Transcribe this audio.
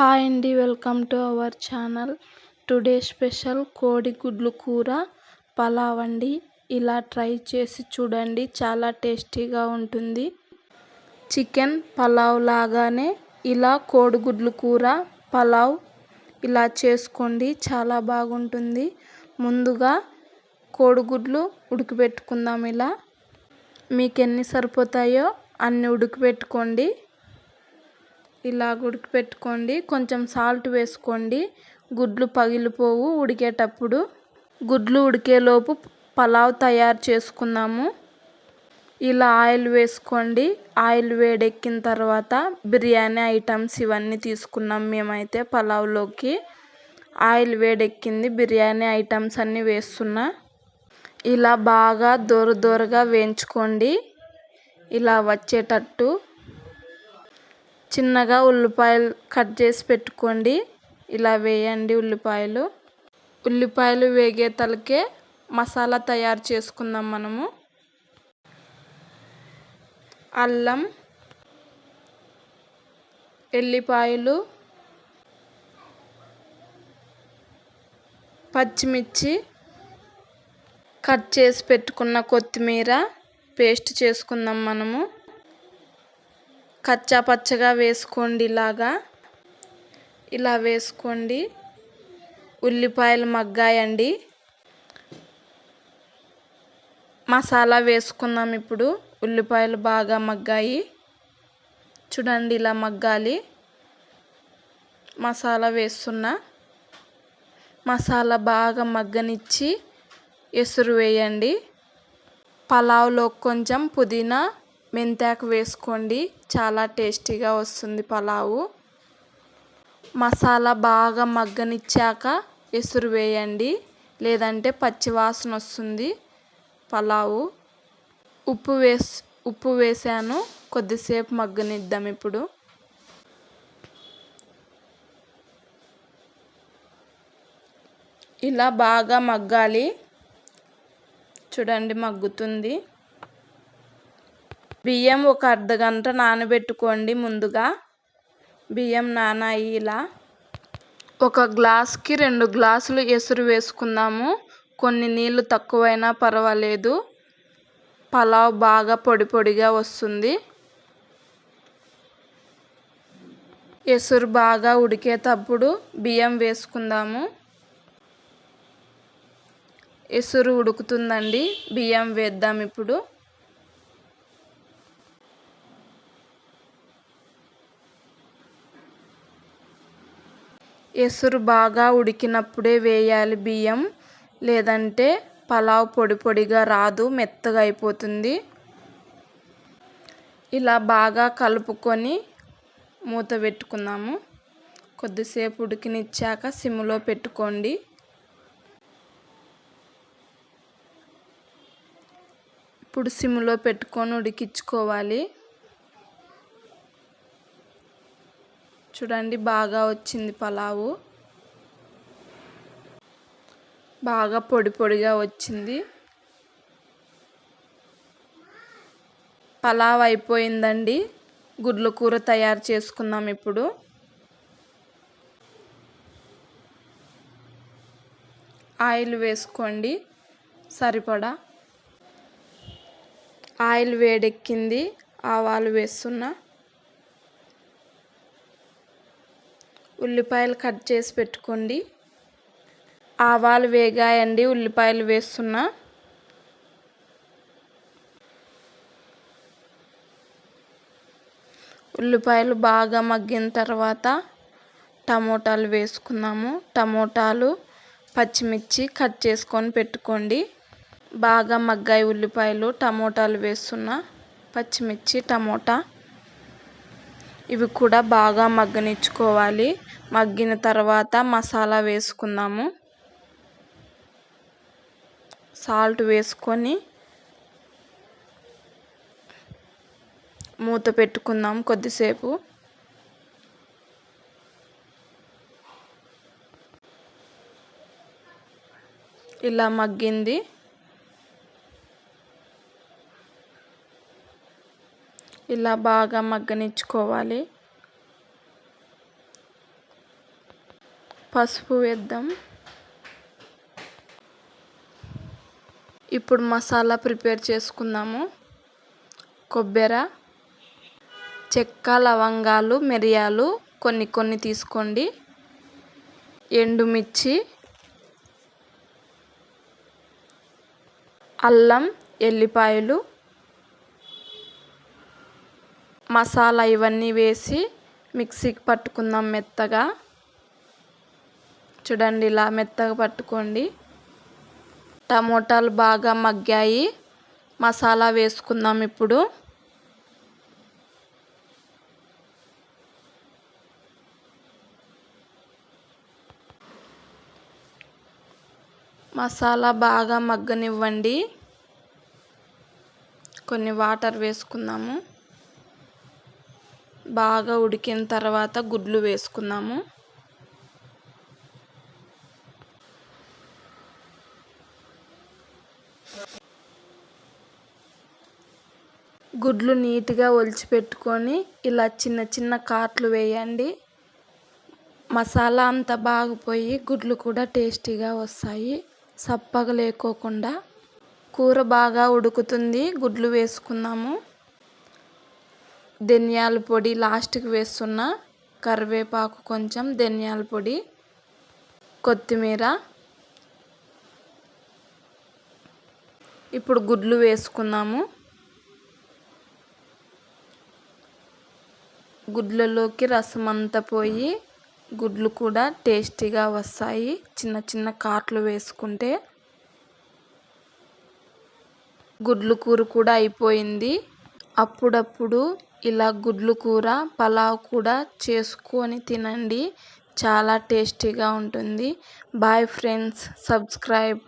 Hi అండి welcome to our channel. Today special కోడిగుడ్లు కూర పలావ్ అండి. ఇలా ట్రై చేసి చూడండి చాలా టేస్టీగా ఉంటుంది. చికెన్ పలావ్ లాగానే ఇలా కోడిగుడ్లు కూర పలావ్ ఇలా చేసుకోండి చాలా బాగుంటుంది. ముందుగా కోడిగుడ్లు ఉడికిపెట్టుకుందాం ఇలా. మీకు ఎన్ని సరిపోతాయో అన్ని ఉడికిపెట్టుకోండి. ఇలా ఉడకపెట్టుకోండి కొంచెం సాల్ట్ వేసుకోండి. గుడ్లు పగిలిపోవు ఉడికేటప్పుడు. గుడ్లు ఉడికేలోపు పలావ్ తయారు చేసుకుందాము. ఇలా ఆయిల్ వేసుకోండి. ఆయిల్ వేడెక్కిన తర్వాత బిర్యానీ ఐటమ్స్ ఇవన్నీ తీసుకున్నాం మేమైతే పలావ్లోకి. ఆయిల్ వేడెక్కింది. బిర్యానీ ఐటమ్స్ అన్నీ వేస్తున్నా. ఇలా బాగా దూర దూరగా వేయించుకోండి. ఇలా వచ్చేటట్టు. చిన్నగా ఉల్లిపాయలు కట్ చేసి పెట్టుకోండి. ఇలా వేయండి ఉల్లిపాయలు. ఉల్లిపాయలు వేగే తలకే మసాలా తయారు చేసుకుందాం మనము. అల్లం ఎల్లిపాయలు పచ్చిమిర్చి కట్ చేసి పెట్టుకున్న కొత్తిమీర పేస్ట్ చేసుకుందాం మనము. కచ్చా పచ్చగా వేసుకోండి ఇలాగా. ఇలా వేసుకోండి. ఉల్లిపాయలు మగ్గాయండి. మసాలా వేసుకుందాం ఇప్పుడు. ఉల్లిపాయలు బాగా మగ్గాయి. చూడండి ఇలా మగ్గాలి. మసాలా వేస్తున్నా. మసాలా బాగా మగ్గనిచ్చి ఎసురు వేయండి. పలావ్లో కొంచెం పుదీనా మెంతాకు వేసుకోండి. చాలా టేస్టీగా వస్తుంది పలావు. మసాలా బాగా మగ్గనిచ్చాక ఎసురు వేయండి. లేదంటే పచ్చివాసన వస్తుంది పలావు. ఉప్పు వేసి ఉప్పు వేసాను. కొద్దిసేపు మగ్గనిద్దాం ఇప్పుడు. ఇలా బాగా మగ్గాలి. చూడండి మగ్గుతుంది. బియ్యం ఒక అర్ధ గంట నానబెట్టుకోండి ముందుగా. బియ్యం నానాయి ఇలా ఒక గ్లాస్కి రెండు గ్లాసులు ఎసురు వేసుకుందాము. కొన్ని నీళ్ళు తక్కువైనా పర్వాలేదు. పలావ్ బాగా పొడి పొడిగా వస్తుంది. ఎసురు బాగా ఉడికేటప్పుడు బియ్యం వేసుకుందాము. ఎసురు ఉడుకుతుందండి. బియ్యం వేద్దాం ఇప్పుడు. ఎసురు బాగా ఉడికినప్పుడే వేయాలి బియ్యం. లేదంటే పలావ్ పొడి పొడిగా రాదు మెత్తగా అయిపోతుంది. ఇలా బాగా కలుపుకొని మూత పెట్టుకుందాము. కొద్దిసేపు ఉడికినిచ్చాక సిమ్లో పెట్టుకోండి. ఇప్పుడు సిమ్లో పెట్టుకొని ఉడికించుకోవాలి. చూడండి బాగా వచ్చింది పలావు. బాగా పొడి పొడిగా వచ్చింది. పలావ్ అయిపోయిందండి. గుడ్ల కూర తయారు చేసుకుందాం ఇప్పుడు. ఆయిల్ వేసుకోండి. సరిపడా? ఆయిల్ వేడెక్కింది. ఆవాలు వేస్తున్నా. ఉల్లిపాయలు కట్ చేసి పెట్టుకోండి. ఆవాలు వేగాయండి ఉల్లిపాయలు వేస్తున్నా. ఉల్లిపాయలు బాగా మగ్గిన తర్వాత టమోటాలు వేసుకున్నాము టమోటాలు పచ్చిమిర్చి కట్ చేసుకొని పెట్టుకోండి. బాగా మగ్గాయి ఉల్లిపాయలు టమోటాలు వేస్తున్నా పచ్చిమిర్చి టమోటా. ఇవి కూడా బాగా మగ్గనిచ్చుకోవాలి. మగ్గిన తర్వాత మసాలా వేసుకుందాము. సాల్ట్ వేసుకొని మూత పెట్టుకుందాం కొద్దిసేపు. ఇలా మగ్గింది. ఇలా బాగా మగ్గనిచ్చుకోవాలి. పసుపు వేద్దాం. ఇప్పుడు మసాలా ప్రిపేర్ చేసుకుందాము. కొబ్బరి చెక్క లవంగాలు మిరియాలు కొన్ని కొన్ని తీసుకోండి. ఎండుమిర్చి అల్లం ఎల్లిపాయలు మసాలా ఇవన్నీ వేసి మిక్సీకి పట్టుకుందాం మెత్తగా. చూడండి ఇలా మెత్తగా పట్టుకోండి. టమోటాలు బాగా మగ్గాయి. మసాలా వేసుకుందాం ఇప్పుడు. మసాలా బాగా మగ్గనివ్వండి. కొన్ని వాటర్ వేసుకుందాము. బాగా ఉడికిన తర్వాత గుడ్లు వేసుకుందాము. గుడ్లు నీట్గా ఒలిచిపెట్టుకొని ఇలా చిన్న చిన్న కాట్లు వేయండి. మసాలా అంతా బాగిపోయి గుడ్లు కూడా టేస్టీగా వస్తాయి. సప్పగా లేకోకుండా కూర బాగా ఉడుకుతుంది. గుడ్లు వేసుకుందాము. ధనియాల పొడి లాస్ట్కి వేస్తున్న. కరివేపాకు కొంచెం ధనియాల పొడి కొత్తిమీర. ఇప్పుడు గుడ్లు వేసుకున్నాము గుడ్లలోకి రసం అంతా పోయి గుడ్లు కూడా టేస్టీగా వస్తాయి. చిన్న చిన్న కాట్లు వేసుకుంటే గుడ్లు కూర కూడా అయిపోయింది. అప్పుడప్పుడు ఇలా గుడ్లు కూర పలావ్ కూడా చేసుకొని తినండి. చాలా టేస్టీగా ఉంటుంది. Bye friends subscribe.